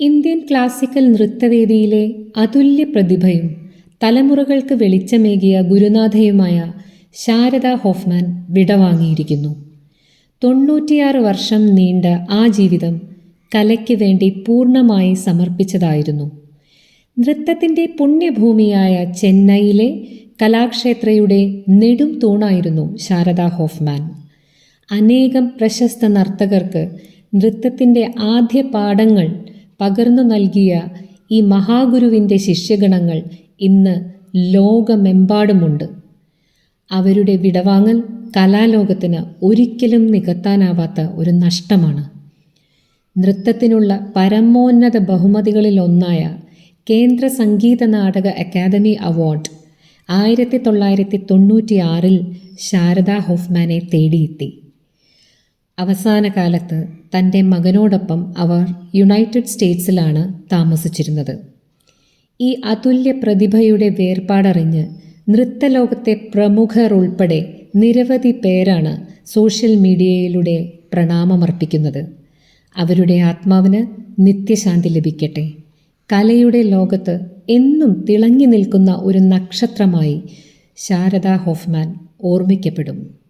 Indian classical നൃത്തവേദിയിലെ അതുല്യ പ്രതിഭയും തലമുറകൾക്ക് വെളിച്ചമേകിയ ഗുരുനാഥയുമായ Sharada Hoffman വിടവാങ്ങിയിരിക്കുന്നു. തൊണ്ണൂറ്റിയാറ് വർഷം നീണ്ട ആ ജീവിതം കലയ്ക്ക് വേണ്ടി പൂർണമായി സമർപ്പിച്ചതായിരുന്നു. നൃത്തത്തിന്റെ പുണ്യഭൂമിയായ ചെന്നൈയിലെ കലാക്ഷേത്രയുടെ നെടും തൂണായിരുന്നു ശാരദ ഹോഫ്മാൻ. അനേകം പ്രശസ്ത നർത്തകർക്ക് നൃത്തത്തിന്റെ ആദ്യ പാഠങ്ങൾ പകർന്നു നൽകിയ ഈ മഹാഗുരുവിന്റെ ശിഷ്യഗണങ്ങൾ ഇന്ന് ലോകമെമ്പാടുമുണ്ട്. അവരുടെ വിടവാങ്ങൽ കലാലോകത്തിന് ഒരിക്കലും നികത്താനാവാത്ത ഒരു നഷ്ടമാണ്. നൃത്തത്തിനുള്ള പരമോന്നത ബഹുമതികളിലൊന്നായ കേന്ദ്ര സംഗീത നാടക അക്കാദമി അവാർഡ് ആയിരത്തി തൊള്ളായിരത്തി തൊണ്ണൂറ്റി ആറിൽ ശാരദ ഹോഫ്മാനെ തേടിയെത്തി. അവസാന കാലത്ത് തന്റെ മകനോടൊപ്പം അവർ യുണൈറ്റഡ് സ്റ്റേറ്റ്സിലാണ് താമസിച്ചിരുന്നത്. ഈ അതുല്യ പ്രതിഭയുടെ വേർപാടറിഞ്ഞ് നൃത്തലോകത്തെ പ്രമുഖർ ഉൾപ്പെടെ നിരവധി പേരാണ് സോഷ്യൽ മീഡിയയിലൂടെ പ്രണാമമർപ്പിക്കുന്നത്. അവരുടെ ആത്മാവിന് നിത്യശാന്തി ലഭിക്കട്ടെ. കലയുടെ ലോകത്ത് എന്നും തിളങ്ങി നിൽക്കുന്ന ഒരു നക്ഷത്രമായി ശാരദ ഹോഫ്മാൻ ഓർമ്മിക്കപ്പെടും.